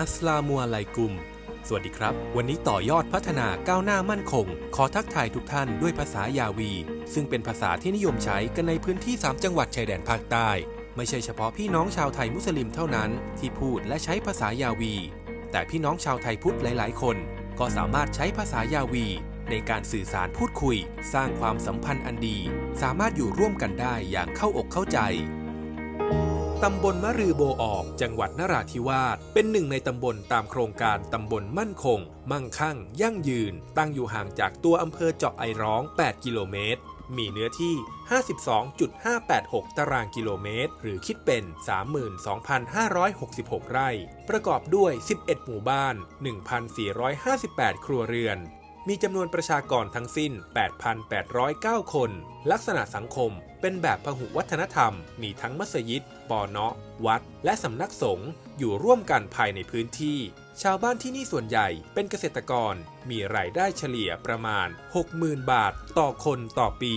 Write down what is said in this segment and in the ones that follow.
อัสลามุอะลัยกุม สวัสดีครับ วันนี้ต่อยอดพัฒนาก้าวหน้ามั่นคง ขอทักทายทุกท่านด้วยภาษายาวี ซึ่งเป็นภาษาที่นิยมใช้กันในพื้นที่ 3 จังหวัดชายแดนภาคใต้ ไม่ใช่เฉพาะพี่น้องชาวไทยมุสลิมเท่านั้นที่พูดและใช้ภาษายาวี แต่พี่น้องชาวไทยพุทธหลาย ๆ คน ก็สามารถใช้ภาษายาวี ในการสื่อสารพูดคุย สร้างความสัมพันธ์อันดี สามารถอยู่ร่วมกันได้อย่างเข้าอกเข้าใจ ตำบลมะรือโบออก จังหวัดนราธิวาส เป็นหนึ่งในตำบลตามโครงการตำบลมั่นคง มั่งคั่ง ยั่งยืน ตั้งอยู่ห่างจากตัวอำเภอเจาะไอร้อง 8 กิโลเมตร มีเนื้อที่ 52.586 ตารางกิโลเมตร หรือคิดเป็น 32,566 ไร่ ประกอบด้วย 11 หมู่บ้าน 1,458 ครัวเรือน มีจำนวนประชากรทั้งสิ้น 8,809 คน ลักษณะสังคม เป็นแบบพหุวัฒนธรรม มีทั้งมัสยิด ปอเนาะ วัด และสำนักสงฆ์อยู่ร่วมกันภายในพื้นที่ ชาวบ้านที่นี่ส่วนใหญ่เป็นเกษตรกร มีรายได้เฉลี่ยประมาณ 60,000 บาท ต่อคนต่อปี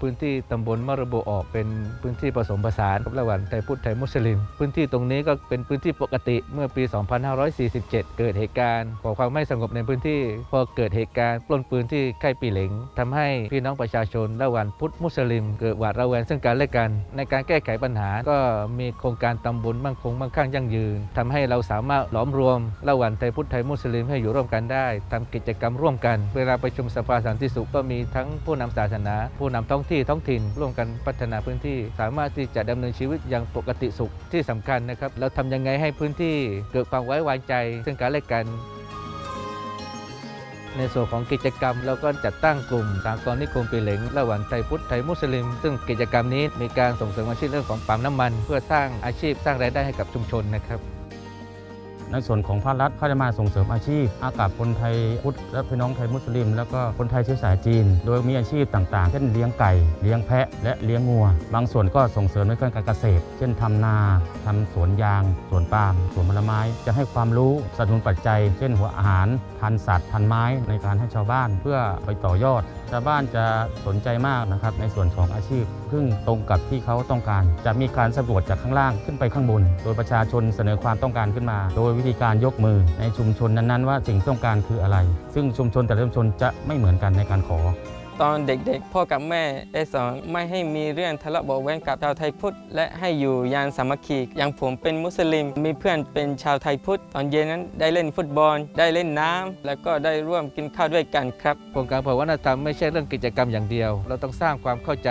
พื้นที่ตำบลมะระโบออกเป็นพื้นที่ผสมผสานระหว่างไทยพุทธไทยมุสลิม พื้นที่ตรงนี้ก็เป็นพื้นที่ปกติเมื่อปี 2547 เกิดเหตุการณ์ก่อความไม่สงบในพื้นที่ พอเกิดเหตุการณ์ปล้นปืนที่ค่ายปีเหลงทำให้พี่น้องประชาชนระหว่างพุทธมุสลิม เกิดหวาดระแวงซึ่งกันและกัน ในการแก้ไขปัญหาก็มีโครงการตำบลมั่งคงมั่งคั่งยั่งยืนทำให้เราสามารถหลอมรวมระหว่างไทยพุทธไทยมุสลิมให้อยู่ร่วมกันได้ทำกิจกรรมร่วมกัน เวลาประชุมสภาสันติสุขก็มีทั้งผู้นำศาสนา ผู้นำท้องที่ท้องถิ่น ร่วมกันพัฒนาพื้นที่ สามารถที่จะดำเนินชีวิตอย่างปกติสุขที่สำคัญนะครับ เราทำยังไงให้พื้นที่เกิดความไว้วางใจ ซึ่งกันและกัน ในส่วนของกิจกรรมเราก็จัดตั้งกลุ่มสากลนิคมปีเหลงระหว่างไทยพุทธไทยมุสลิม ซึ่งกิจกรรมนี้มีการส่งเสริมอาชีพเรื่องของปั๊มน้ำมัน เพื่อสร้างอาชีพสร้างรายได้ให้กับชุมชนนะครับ ในส่วนของภาครัฐเขาจะมาส่งเสริมอาชีพอากับคนไทยพุทธและพี่น้องไทยมุสลิม แล้วก็คนไทยเชื้อสายจีน โดยมีอาชีพต่างๆ เช่นเลี้ยงไก่เลี้ยงแพะ และเลี้ยงงัว บางส่วนก็ส่งเสริมในการเกษตร เช่นทำนาทำสวนยาง สวนปาล์มสวนผลไม้ จะให้ความรู้สนับสนุนปัจจัย เช่นหัวอาหารพันสัตว์พันไม้ในการให้ชาวบ้านเพื่อไปต่อยอด ชาวบ้านจะสนใจมากนะครับในส่วนของอาชีพ ซึ่งตรงกับที่เขาต้องการ จะมีการสำรวจจากข้างล่างขึ้นไปข้างบน โดยประชาชนเสนอความต้องการขึ้นมา โดยวิธีการยกมือในชุมชนนั้นๆ ว่าสิ่งต้องการคืออะไร ซึ่งชุมชนแต่ละชุมชนจะไม่เหมือนกันในการขอ ตอนเด็กๆ พ่อกับแม่ได้สอนไม่ให้มีเรื่องทะเลาะเบาะแว้งกับชาวไทยพุทธและให้อยู่ยางสามัคคีอย่างผมเป็นมุสลิม มีเพื่อนเป็นชาวไทยพุทธตอนเย็นนั้นได้เล่นฟุตบอล ได้เล่นน้ำแล้วก็ได้ร่วมกินข้าวด้วยกันครับโครงการเผยวัฒนธรรมไม่ใช่เรื่องกิจกรรมอย่างเดียว เราต้องสร้างความเข้าใจ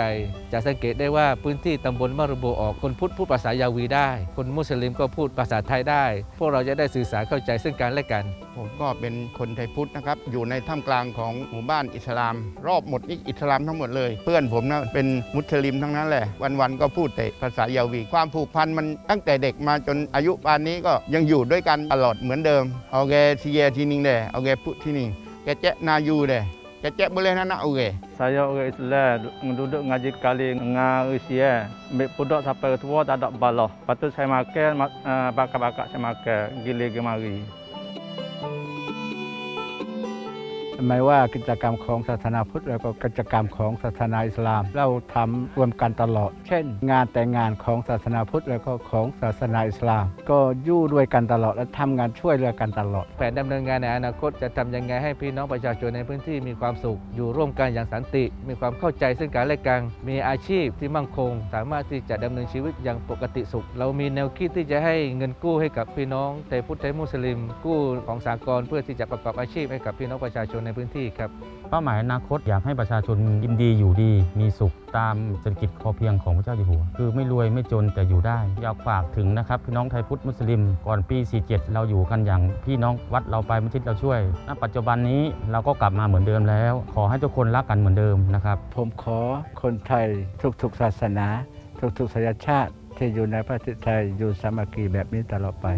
จะสังเกตได้ว่าพื้นที่ตำบลมะรุโบออกคนพุทธพูดภาษายาวีได้ คนมุสลิมก็พูดภาษาไทยได้ พวกเราจะได้สื่อสารเข้าใจซึ่งกันและกัน ผมก็เป็นคนไทยพุทธนะครับอยู่ในท่ามกลางของหมู่บ้านอิสลาม รอบหมดนี่อิสลามทั้งหมดเลย เพื่อนผมนะเป็นมุสลิมทั้งนั้นแหละ วันๆก็พูดแต่ภาษายาวี ความผูกพันมันตั้งแต่เด็กมาจนอายุปานนี้ก็ยังอยู่ด้วยกันตลอดเหมือนเดิมโอาเคทีเยทีนิงเดโอาเคพูดที่นิงแกเจ๊นายูเดแกเจ๊ boleh nak oke Saya orang Islam, duduk ngaji kali dengan usia. Ambil pudok sampai tua tak ada balah. Lepas tu saya makan, bakar-bakar saya makan. Gila gemari. ไม่ว่ากิจกรรมของศาสนาพุทธแล้วก็กิจกรรมของศาสนาอิสลาม เราทำรวมกันตลอด เช่น งานแต่งงานของศาสนาพุทธแล้วก็ของศาสนาอิสลาม ก็อยู่ด้วยกันตลอดและทำงานช่วยเหลือกันตลอด แผนดำเนินงานในอนาคตจะทำยังไงให้พี่น้องประชาชนในพื้นที่มีความสุข อยู่ร่วมกันอย่างสันติ มีความเข้าใจซึ่งกันและกันมีอาชีพที่มั่งคง สามารถที่จะดำเนินชีวิตอย่างปกติสุข เรามีแนวคิดที่จะให้เงินกู้ให้กับพี่น้องไทยพุทธไทยมุสลิม กู้ของสากลเพื่อที่จะประกอบอาชีพให้กับพี่น้องประชาชนในพื้นที่ครับ เป้าหมายอนาคตอยากให้ประชาชนยินดีอยู่ดี มีสุขตามเศรษฐกิจพอเพียงของพระเจ้าอยู่หัว คือไม่รวยไม่จนแต่อยู่ได้ อยากฝากถึงนะครับพี่น้องไทยพุทธมุสลิม ก่อนปี 47 เราอยู่กันอย่างพี่น้องวัดเราไปมัสยิดเราช่วย ณ ปัจจุบันนี้เราก็กลับมาเหมือนเดิมแล้ว ขอให้ทุกคนรักกันเหมือนเดิมนะครับ ผมขอคนไทยทุกๆศาสนา ทุกๆสัญชาติที่อยู่ในประเทศไทยอยู่สามัคคีแบบนี้ตลอดไป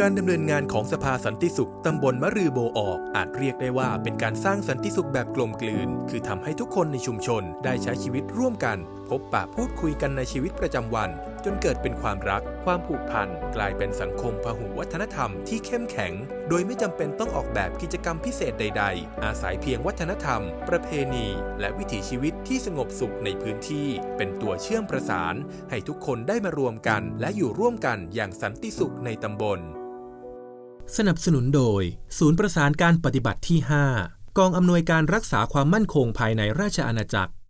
การดำเนินงานของสภาสันติสุขตำบลมะรือโบออก อาจเรียกได้ว่าเป็นการสร้างสันติสุขแบบกลมกลืน คือทำให้ทุกคนในชุมชนได้ใช้ชีวิตร่วมกัน พบปะพูดคุยกันในชีวิตประจำวัน จนเกิดเป็นความรัก ความผูกพัน กลายเป็นสังคมพหุวัฒนธรรมที่เข้มแข็ง โดยไม่จำเป็นต้องออกแบบกิจกรรมพิเศษใด ๆ อาศัยเพียงวัฒนธรรม ประเพณี และวิถีชีวิตที่สงบสุขในพื้นที่ เป็นตัวเชื่อมประสาน ให้ทุกคนได้มารวมกัน และอยู่ร่วมกันอย่างสันติสุขในตำบล สนับสนุนโดย ศูนย์ประสานการปฏิบัติที่ 5 กองอำนวยการรักษาความมั่นคงภายในราชอาณาจักร